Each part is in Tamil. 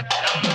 Shut down.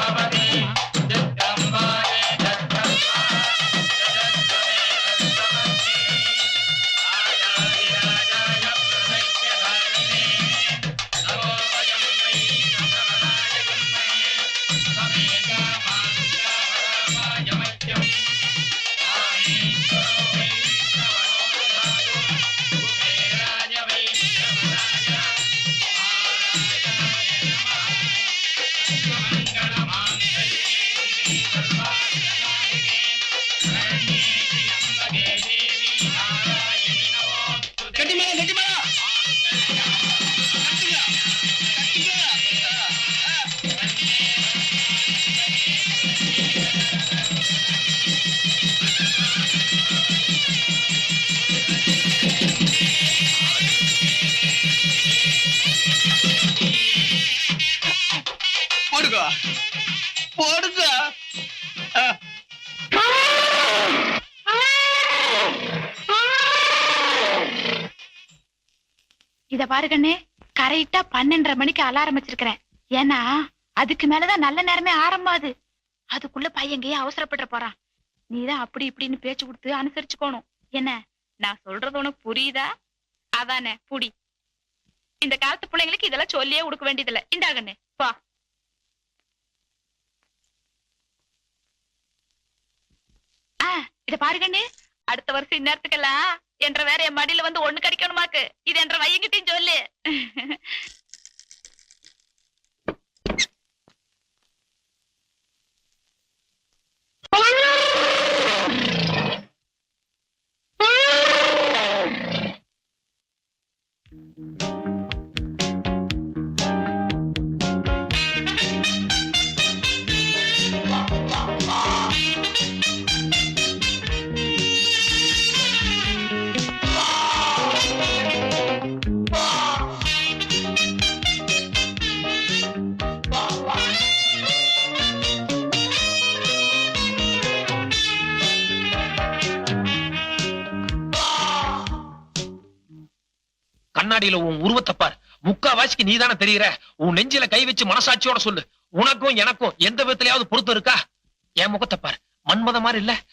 இத பாருகண்ணே கரெக்டா பன்னெண்டரை மணிக்கு அலாரம் வச்சிருக்கிறேன். ஏன்னா அதுக்கு மேலதான் நல்ல நேரமே ஆரம்பாது. அதுக்குள்ள பையங்கையே அவசரப்பட்டு போறான். நீதான் அப்படி இப்படின்னு பேச்சு கொடுத்து அனுசரிச்சுக்கோணும். என்ன? நான் சொல்றது உனக்கு புரியுதா? அதானே புடி. இந்த காலத்து பிள்ளைங்களுக்கு இதெல்லாம் சொல்லியே கொடுக்க வேண்டியதில்ல. இந்தாகண்ணே வா இத பாருகண்ணு அடுத்த வருஷம் இந்நேரத்துக்கெல்லாம் என்ற வேற என் மடியில வந்து ஒண்ணு கிடைக்கணுமாக்கு? இது என்ற வையங்கிட்டையும் சொல்லு. கண்ணாடியில உன் உருவத்தை பார். முக்காவாசிக்கு நீ தானே தெரியுற? உன் நெஞ்சில கை வச்சு மனசாட்சியோட சொல்லு. உனக்கும் எனக்கும் எந்த விதத்திலயாவது பொருத்தம் இருக்கா? என் முகத்தை பார். மன்மத மாதிரி இல்ல.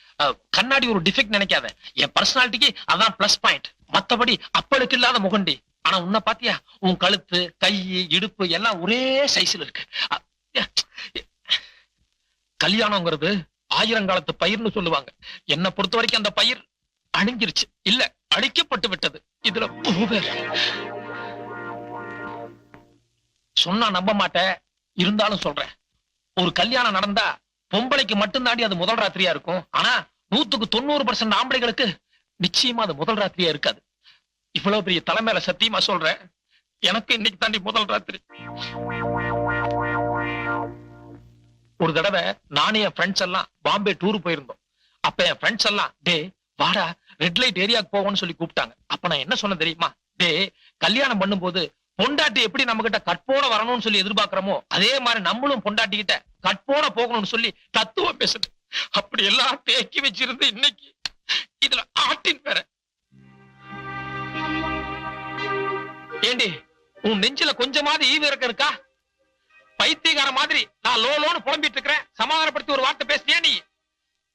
கண்ணாடி ஒரு டிஃபெக்ட் நினைக்காத. என் பர்சனாலிட்டிக்கு அதான் பிளஸ் பாயிண்ட் மத்தபடி அப்பளுக்கு இல்லாத முகண்டி. ஆனா உன்னை பாத்தியா? உன் கழுத்து கை இடுப்பு எல்லாம் ஒரே சைஸ்ல இருக்கு. அ- எ- கல்யாணங்கிறது ஆயிரங்காலத்து பயிர்னு சொல்லுவாங்க. என்ன பொறுத்த வரைக்கும் அந்த பயிர் அணிஞ்சிருச்சு இல்ல அழிக்கப்பட்டு விட்டது. இதுல சொன்னா நம்ப மாட்டேன். இருந்தாலும் சொல்றேன். ஒரு கல்யாணம் நடந்தா பொம்பளைக்கு மட்டும்தாண்டி அது முதல் ராத்திரியா இருக்கும். ஆனா நூத்துக்கு தொண்ணூறு பர்சன்ட் ஆம்பளைகளுக்கு நிச்சயமா அது முதல் ராத்திரியா இருக்காது. இவ்வளவு பெரிய தலைமையில சத்தியமா சொல்றேன். எனக்கு இன்னைக்கு தாண்டி முதல் ராத்திரி. ஒரு தடவை நானும் என் ஃப்ரெண்ட்ஸ் எல்லாம் பாம்பே டூர் போயிருந்தோம். அப்ப என் ஃப்ரெண்ட்ஸ் எல்லாம் டே வாடா ரெட் லைட் ஏரியாக்கு போவோம்னு சொல்லி கூப்பிட்டாங்க. அப்ப நான் என்ன சொன்னேன் தெரியுமா? டே கல்யாணம் பண்ணும்போது பொண்டாட்டி எப்படி நம்ம கிட்ட கற்போட வரணும்னு சொல்லி எதிர்பார்க்கிறோமோ அதே மாதிரி நம்மளும் பொண்டாட்டி கிட்ட கற்போட போகணும்னு சொல்லி தத்துவம் பேசுது. அப்படி எல்லாம் தேக்கி வச்சிருந்து இன்னைக்கு இதுல ஆட்டின் பேர. ஏண்டி உன் நெஞ்சில கொஞ்சமாவது ஈவு இருக்க இருக்கா? பைத்தியகார மாதிரி நான் லோ லோன்னு புலம்பிட்டு இருக்கிறேன். சமாதானப்படுத்தி ஒரு வார்த்தை பேசினியா நீ?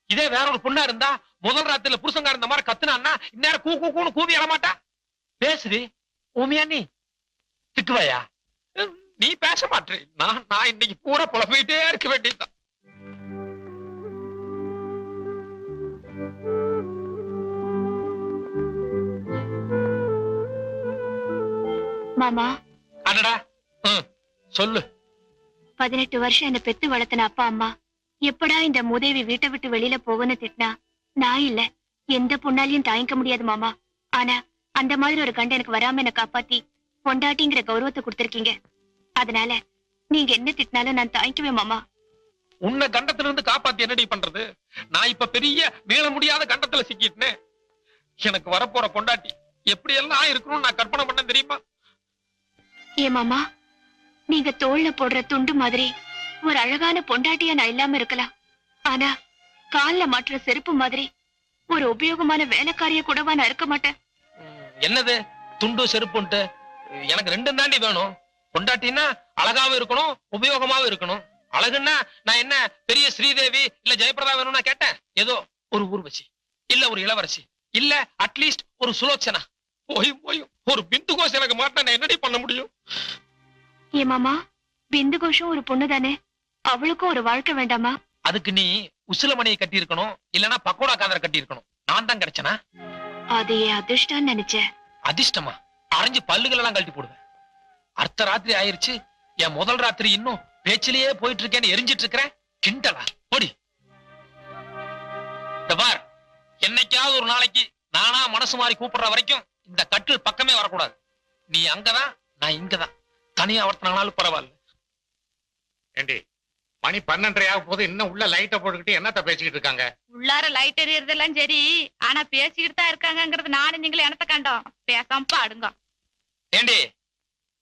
இதே வேற ஒரு பொண்ணா இருந்தா முதல் ராத்திரில புருஷங்கார இந்த மாதிரி கத்துனான்னா இந்நேரம் கூ கூ கூன்னு கூவி எழமாட்டா பேசுடி. உமையா நீ? உம், நீ பேச மாட்டே நான் நான் இன்னைக்கு பூரா புலம்பிட்டே இருக்க வேண்டியதுதான். மாமா. அடடா. சொல்லு. பதினெட்டு வருஷம் என்ன பெத்து வளர்த்தன அப்பா அம்மா. எப்படா இந்த மூதேவி வீட்டை விட்டு வெளியில போகன்னு திட்டினா? நான் இல்ல. எந்த பொண்ணாலையும் தாங்கிக்க முடியாது மாமா. ஆனா அந்த மாதிரி ஒரு கண்ட எனக்கு வராம என்ன காப்பாத்தி பொண்டாட்டிங்கிற கௌரவத்தை கொடுத்திருக்கீங்க. அதனால நீங்க என்ன திட்டினாலும் நான் தாங்கிக்குவேன் மாமா. உன்னை கண்டத்துல இருந்து காப்பாத்தி என்னடி பண்றது? நான் இப்ப பெரிய மீள முடியாத கண்டத்துல சிக்கிட்டேனே. எனக்கு வரப்போற பொண்டாட்டி எப்படி எல்லாம் இருக்கணும்னு நான் கற்பனை பண்ண தெரியுமா? ஏ மாமா நீங்க தோல்ல போடுற துண்டு மாதிரி ஒரு அழகான பொண்டாட்டியா நான் இல்லாம இருக்கலாம். ஆனா கால்ல மாட்டுற செருப்பு மாதிரி. ஒரு உபயோகமான வேலைக்காரிய கூடவா நான் இருக்க மாட்டேன். என்னது? துண்டு செருப்புன்ட்டு? எனக்கு ரெண்டும் தாண்டி வேணும். பொண்டாட்டின்னா அழகாவும் இருக்கணும் உபயோகமாவும் இருக்கணும். அழகுன்னா நான் என்ன பெரிய ஸ்ரீதேவி இல்ல ஜெயபிரதா வேணும்னா கேட்டேன். ஏதோ ஒரு ஊர்வசி இல்ல ஒரு இளவரசி இல்ல அட்லீஸ்ட் ஒரு சுலோச்சனா. போய் போய் ஒரு பிந்து கோஷம் எனக்கு மாட்டா நான் என்னடி பண்ண முடியும்? ஏ மாமா பிந்து கோஷம் ஒரு பொண்ணு தானே அவளுக்கும் ஒரு வாழ்க்கை வேண்டாமா? அதுக்கு நீ உசிலமணியை கட்டி இருக்கணும் இல்லனா பக்கோடா காதரை கட்டி இருக்கணும் நான் தான் கிடைச்சனா? அது என் அதிர்ஷ்டம் நினைச்சேன். அதிர்ஷ்டமா? அரைஞ்சு பல்லுகள் எல்லாம் கழட்டி போடுவேன். அர்த்த ராத்திரி ஆயிருச்சு என் முதல் ராத்திரி இன்னும் பேச்சிலேயே போயிட்டு இருக்கேன்னு எரிஞ்சிட்டு இருக்கிறேன் கிண்டலா? போடி. இந்த பார் என்னைக்காவது ஒரு நாளைக்கு நானா மனசு மாறி கூப்பிடுற வரைக்கும் இந்த கட்டில் பக்கமே வரக்கூடாது. நீ அங்கதான் நான் இங்கதான். தனியா ஒருத்தனாலும் பரவாயில்ல. ஏண்டி மணி பன்னெண்டரை ஆக போது இன்னும் உள்ள லைட்ட போட்டுக்கிட்டு என்னத்த பேசிக்கிட்டு இருக்காங்க? உள்ளார லைட் எரியறதெல்லாம் சரி. ஆனா பேசிக்கிட்டு தான் இருக்காங்கங்கிறது நானும் நீங்களும் எனத்த கண்டோம்? பேசாம பாடுங்க. ஏண்டி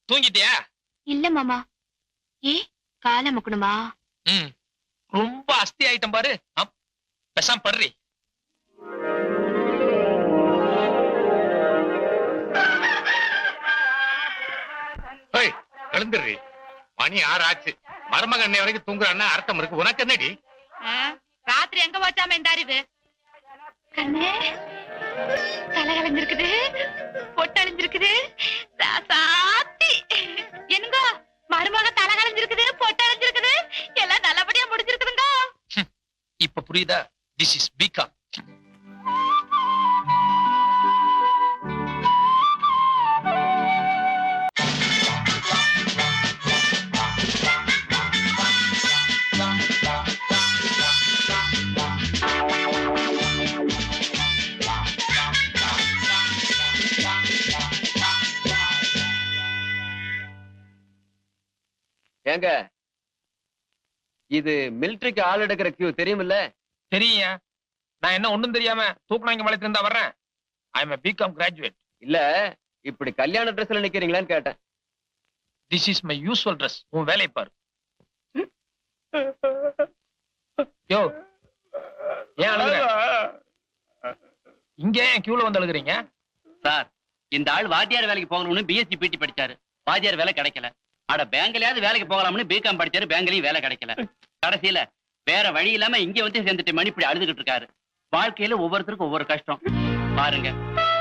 தூங்கிட்டியா? இல்ல மாமா. ஏ காலை முக்கணுமா? ம். ரொம்ப அஸ்தி ஆயிட்டம் பாரு. பேசாம படுறி. எழுந்துடுறி மணி ஆறு ஆச்சு மருமக அன்னை வரைக்கும் தூங்குறான்னா அர்த்தம் இருக்கு. உனக்கு என்னடி? ராத்திரி எங்க வச்சாம இந்த அறிவு? கண்ணே தலை கலைஞ்சிருக்குது பொட்டு அழிஞ்சிருக்குது சாத்தி. என்னங்க மருமக தலை கலைஞ்சிருக்குது பொட்டு அழிஞ்சிருக்குது எல்லாம் நல்லபடியா முடிஞ்சிருக்குதுங்க. இப்ப புரியுதா? திஸ் இஸ் பிகாம் ஏங்க இது மிலிட்டரிக்கு ஆள் எடுக்கிற கியூ தெரியுமில்ல? தெரியும் நான் என்ன ஒண்ணும் தெரியாம தூக்குனாங்க மலைத்துல இருந்தா வர்றேன்? ஐ எம் பிகாம் கிராஜுவேட் இல்ல இப்படி கல்யாண ட்ரெஸ்ல நிக்கிறீங்களான்னு கேட்டேன். This is my usual dress உன் வேலை பாரு. யோ ஏன் அழுகுற? இங்க ஏன் கியூல வந்து அழுகுறீங்க? சார் இந்த ஆள் வாத்தியார் வேலைக்கு போகணும்னு பிஎஸ்சி பிடி படிச்சாரு. வாத்தியார் வேலை கிடைக்கல. அட பேங்க்லயாவது வேலைக்கு போகலாம்னு பிகாம் படிச்சாரு பேங்க்லயும் வேலை கிடைக்கல. கடைசியில வேற வழி இல்லாம இங்க வந்து சேர்ந்துட்டு மணி இப்படி அழுதுகிட்டு இருக்காரு. வாழ்க்கையில ஒவ்வொருத்தருக்கும் ஒவ்வொரு கஷ்டம். பாருங்க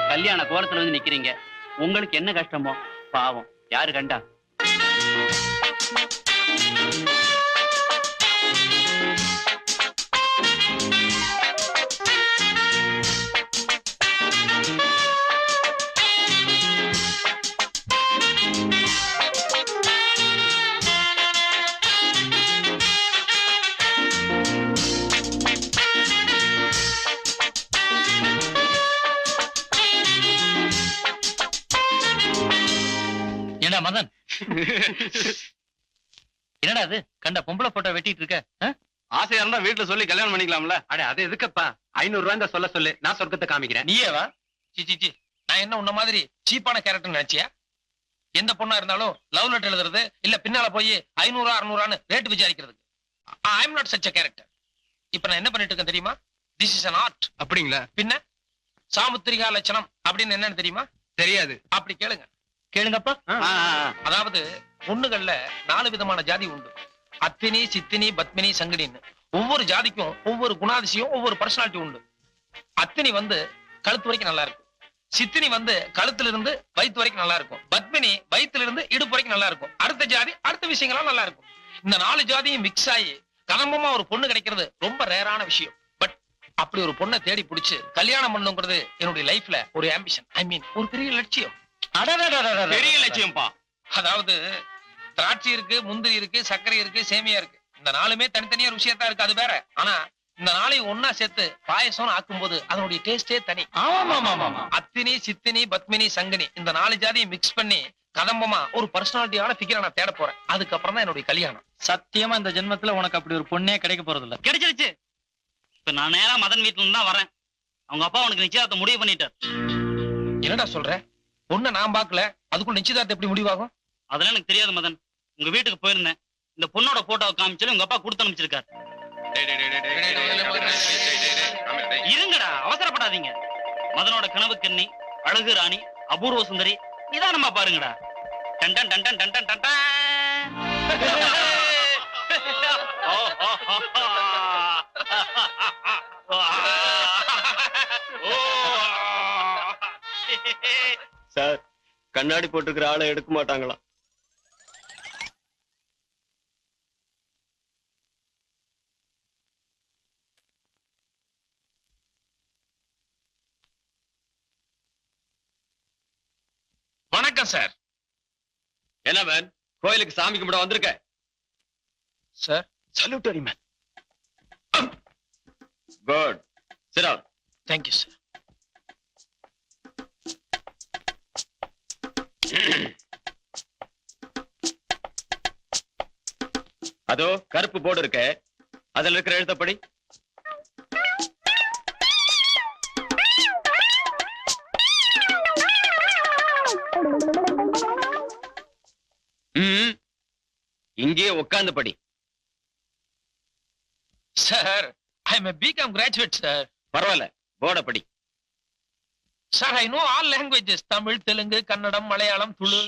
கல்யாண கோலத்துல வந்து நிக்கிறீங்க. உங்களுக்கு என்ன கஷ்டமோ? பாவம். யாரு கண்டா? என்னடா மதன்? என்னடா அது? கண்ட பொம்பளை போட்டோ வெட்டிட்டு இருக்க? ஆசையா இருந்தா வீட்டுல சொல்லி கல்யாணம் பண்ணிக்கலாம்ல? அட அது எதுக்குப்பா? ஐநூறு ரூபாய் சொல்ல சொல்லு. நான் சொர்க்கத்தை காமிக்கிறேன். நீயே வா சி சி சி. நான் என்ன உன்ன மாதிரி சீப்பான கேரக்டர் நினைச்சியா? எந்த பொண்ணா இருந்தாலும் லவ் லெட்டர் எழுதுறது இல்ல பின்னால போய் ஐநூறு அறுநூறான்னு rate விசாரிக்கிறதுக்கு. I am not such character இப்ப நான் என்ன பண்ணிட்டு இருக்கேன் தெரியுமா? திஸ் இஸ் an ஆர்ட் அப்படிங்களா? பின்ன சாமுத்திரிகா லட்சணம் அப்படின்னு என்னன்னு தெரியுமா? தெரியாது. அப்படி கேளுங்க. கேளுங்கப்பா. அதாவது பொண்ணுகள்ல நாலு விதமான ஜாதி உண்டு. அத்தினி சித்தினி பத்மினி சங்கினின்னு. ஒவ்வொரு ஜாதிக்கும் ஒவ்வொரு குணாதிசயம் ஒவ்வொரு பர்சனாலிட்டி உண்டு. அத்தினி வந்து கழுத்து வரைக்கும் நல்லா இருக்கும். சித்தினி வந்து கழுத்துல இருந்து வயித்து வரைக்கும் நல்லா இருக்கும். பத்மினி வயித்துல இருந்து இடுப்பு வரைக்கும் நல்லா இருக்கும். அடுத்த ஜாதி அடுத்த விஷயங்கள்லாம் நல்லா இருக்கும். இந்த நாலு ஜாதியும் மிக்ஸ் ஆகி கதம்பமா ஒரு பொண்ணு கிடைக்கிறது ரொம்ப ரேரான விஷயம். பட் அப்படி ஒரு பொண்ணை தேடி பிடிச்சு கல்யாணம் பண்ணுங்கிறது என்னுடைய லைஃப்ல ஒரு ஆம்பிஷன் ஐ மீன் ஒரு பெரிய லட்சியம். பெரிய லட்சியம்ப்பா. அதாவது திராட்சை இருக்கு முந்திரி இருக்கு சர்க்கரை இருக்கு சேமியா இருக்கு. இந்த நாலுமே தனித்தனியா ருசியத்தா இருக்கு அது வேற. ஆனா இந்த நாளையும் ஒன்னா சேர்த்து பாயசம்னு ஆக்கும்போது அதனுடைய டேஸ்டே தனி. அத்தினி சித்தினி பத்மினி சங்கினி இந்த நாலு ஜாதியை மிக்ஸ் பண்ணி கதம்பமா ஒரு பர்சனாலிட்டியான ஃபிகரை நான் தேட போறேன். அதுக்கப்புறம் தான் என்னுடைய கல்யாணம். சத்தியமா இந்த ஜென்மத்துல உனக்கு அப்படி ஒரு பொண்ணே கிடைக்க போறது இல்ல கிடைச்சிருச்சு. இப்ப நான் நேரா மதன் வீட்டுல இருந்து தான் வரேன். அவங்க அப்பா உனக்கு நிச்சயத்தை முடிவு பண்ணிட்டார். என்னடா சொல்ற? பொண்ணை நான் பார்க்கல அதுக்குள்ள நிச்சயதார்த்தம் எப்படி முடிவாகும் அதெல்லாம் எனக்கு தெரியாது மதன் உங்க வீட்டுக்கு போயிருந்தேன் இந்த பொண்ணோட போட்டோவை காமிச்சாலும் உங்க அப்பா கொடுத்து அனுப்பிச்சிருக்காரு இருங்கடா அவசரப்படாதீங்க மதனோட கனவு கண்ணி அழகு ராணி அபூர்வ சுந்தரி இதான் நம்ம பாருங்கடா டன் டன் டன் டன் டன் ஓ சார் கண்ணாடி போட்டுக்கிற ஆளை எடுக்க மாட்டாங்களா வணக்கம் சார். என்ன மேன்? கோயிலுக்கு சாமி கும்பிட வந்திருக்க? Sir. Salutary man. Good sit thank you sir அதோ கருப்பு போர்டு இருக்க. அதுல இருக்கிற எழுத்தப்படி. ம் இங்கேயே உட்கார்ந்து படி sir I am BCom graduate sir பரவாயில்ல போர்ட படி. Sir I know all languages Tamil Telugu Kannada Malayalam Tulu.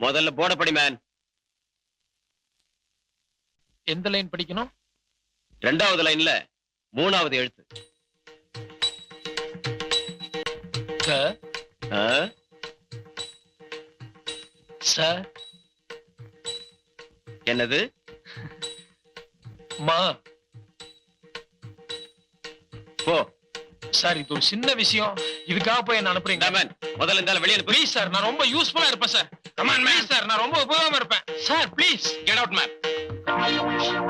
முதல்ல போர்ட படி மேன் எந்த லைன் படிக்கணும்? ரெண்டாவது லைன்ல மூணாவது எழுத்து. சார் ஆ? சார் என்னது? மா. போ. சார் இது ஒரு சின்ன விஷயம். இதுக்காக போய் என்ன அனுப்புறீங்க? மேன் முதல்ல இருந்தாலும் வெளியே அனுப்பு. ப்ளீஸ் சார் நான் ரொம்ப யூஸ்ஃபுல்லா இருப்பேன் சார். கமான் மேன் சார் நான் ரொம்ப உபயோகமா இருப்பேன். Sir please get out man